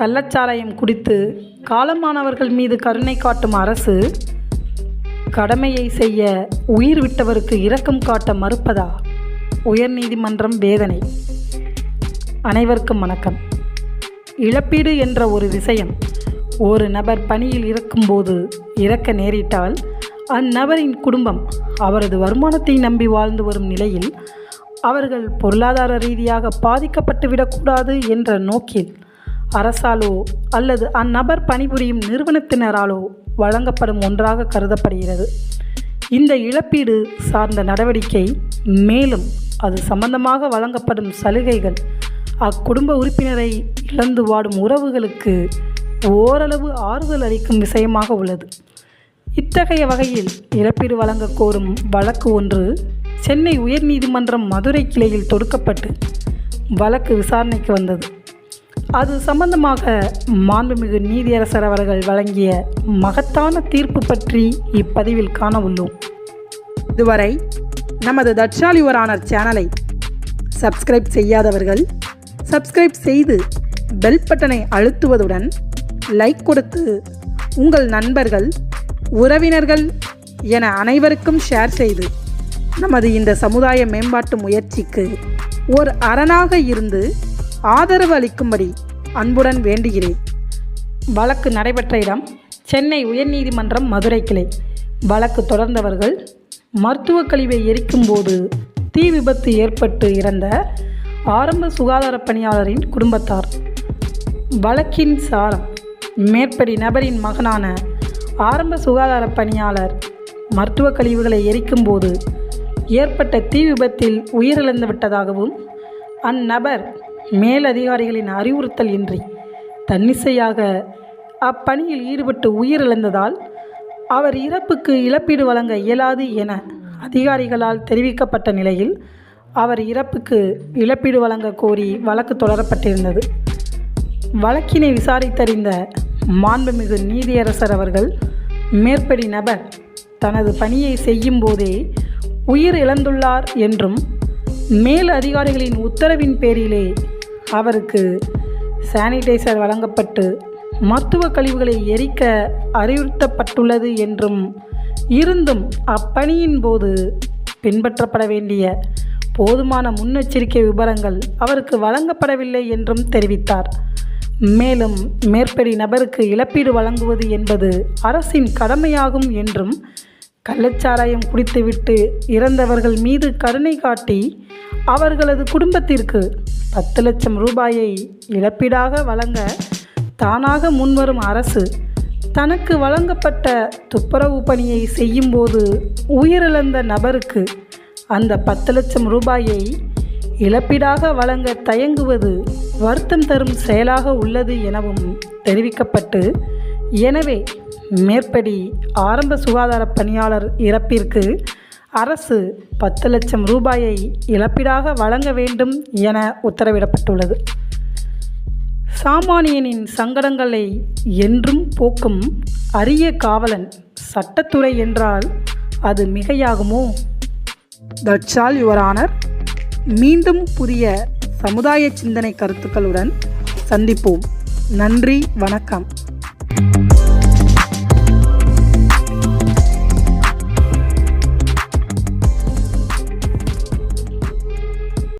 கள்ளச்சாராயம் குடித்து காலமானவர்கள் மீது கருணை காட்டும் அரசு கடமையை செய்ய உயிர் விட்டவருக்கு இரக்கம் காட்ட மறுப்பதா? உயர்நீதிமன்றம் வேதனை. அனைவருக்கும் வணக்கம். இழப்பீடு என்ற ஒரு விஷயம் ஒரு நபர் பணியில் இருக்கும்போது இறக்க நேரிட்டால் அந்நபரின் குடும்பம் அவரது வருமானத்தை நம்பி வாழ்ந்து வரும் நிலையில் அவர்கள் பொருளாதார ரீதியாக பாதிக்கப்பட்டு விடக்கூடாது என்ற நோக்கில் அரசாலோ அல்லது அந்நபர் பணிபுரியும் நிறுவனத்தினராலோ வழங்கப்படும் ஒன்றாக கருதப்படுகிறது. இந்த இழப்பீடு சார்ந்த நடவடிக்கை மேலும் அது சம்பந்தமாக வழங்கப்படும் சலுகைகள் அக்குடும்ப உறுப்பினரை இழந்து வாடும் உறவுகளுக்கு ஓரளவு ஆறுதல் அளிக்கும் விஷயமாக உள்ளது. இத்தகைய வகையில் இழப்பீடு வழங்க கோரும் வழக்கு ஒன்று சென்னை உயர்நீதிமன்றம் மதுரை கிளையில் தொடுக்கப்பட்டு வழக்கு விசாரணைக்கு வந்தது. அது சம்பந்தமாக மாண்புமிகு நீதியரசர் அவர்கள் வழங்கிய மகத்தான தீர்ப்பு பற்றி இப்பதிவில் காண உள்ளோம் இதுவரை நமது தட்சாலிவரானர் சேனலை சப்ஸ்கிரைப் செய்யாதவர்கள் சப்ஸ்கிரைப் செய்து பெல் பட்டனை அழுத்துவதுடன் லைக் கொடுத்து உங்கள் நண்பர்கள் உறவினர்கள் என அனைவருக்கும் ஷேர் செய்து நமது இந்த சமுதாய மேம்பாட்டு முயற்சிக்கு ஒரு அரணாக இருந்து ஆதரவு அளிக்கும்படி அன்புடன் வேண்டுகிறேன். வழக்கு நடைபெற்ற இடம் சென்னை உயர்நீதிமன்றம் மதுரை கிளை. வழக்கு தொடர்ந்தவர்கள் மருத்துவக் கழிவை எரிக்கும்போது தீ விபத்து ஏற்பட்டு இறந்த ஆரம்ப சுகாதார பணியாளரின் குடும்பத்தார். வழக்கின் சாரம் மேற்படி நபரின் மகனான ஆரம்ப சுகாதார பணியாளர் மருத்துவக் கழிவுகளை எரிக்கும்போது ஏற்பட்ட தீ விபத்தில் உயிரிழந்து விட்டதாகவும் அந்நபர் மேலதிகாரிகளின் அறிவுறுத்தல் இன்றி தன்னிசையாக அப்பணியில் ஈடுபட்டு உயிரிழந்ததால் அவர் இறப்புக்கு இழப்பீடு வழங்க இயலாது என அதிகாரிகளால் தெரிவிக்கப்பட்ட நிலையில் அவர் இறப்புக்கு இழப்பீடு வழங்க கோரி வழக்கு தொடரப்பட்டிருந்தது. வழக்கினை விசாரித்தறிந்த மாண்புமிகு நீதியரசர் அவர்கள் மேற்படி நபர் தனது பணியை செய்யும் போதே உயிர் இழந்துள்ளார் என்றும் மேல் அதிகாரிகளின் உத்தரவின் பேரிலே அவருக்கு சானிடைசர் வழங்கப்பட்டு மருத்துவ கழிவுகளை எரிக்க அறிவுறுத்தப்பட்டுள்ளது என்றும் இருந்தும் அப்பணியின் போது பின்பற்றப்பட வேண்டிய போதுமான முன்னெச்சரிக்கை விவரங்கள் அவருக்கு வழங்கப்படவில்லை என்றும் தெரிவித்தார். மேலும் மேற்படி நபருக்கு இழப்பீடு வழங்குவது என்பது அரசின் கடமையாகும் என்றும் கள்ளச்சாராயம் குடித்துவிட்டு இறந்தவர்கள் மீது கருணை காட்டி அவர்களது குடும்பத்திற்கு பத்து லட்சம் ரூபாயை இழப்பீடாக வழங்க தானாக முன்வரும் அரசு தனக்கு வழங்கப்பட்ட துப்புரவு பணியை செய்யும்போது உயிரிழந்த நபருக்கு அந்த பத்து லட்சம் ரூபாயை இழப்பீடாக வழங்க தயங்குவது வருத்தம் தரும் செயலாக உள்ளது எனவும் தெரிவிக்கப்பட்டு எனவே மேற்படி ஆரம்ப சுகாதார பணியாளர் இறப்பிற்கு அரசு பத்து லட்சம் ரூபாயை இழப்பீடாக வழங்க வேண்டும் என உத்தரவிடப்பட்டுள்ளது. சாமானியனின் சங்கடங்களை என்றும் போக்கும் அரிய காவலன் சட்டத்துறை என்றால் அது மிகையாகுமோ? தட்சால் யுவரானர் மீண்டும் புதிய சமுதாய சிந்தனை கருத்துக்களுடன் சந்திப்போம். நன்றி வணக்கம்.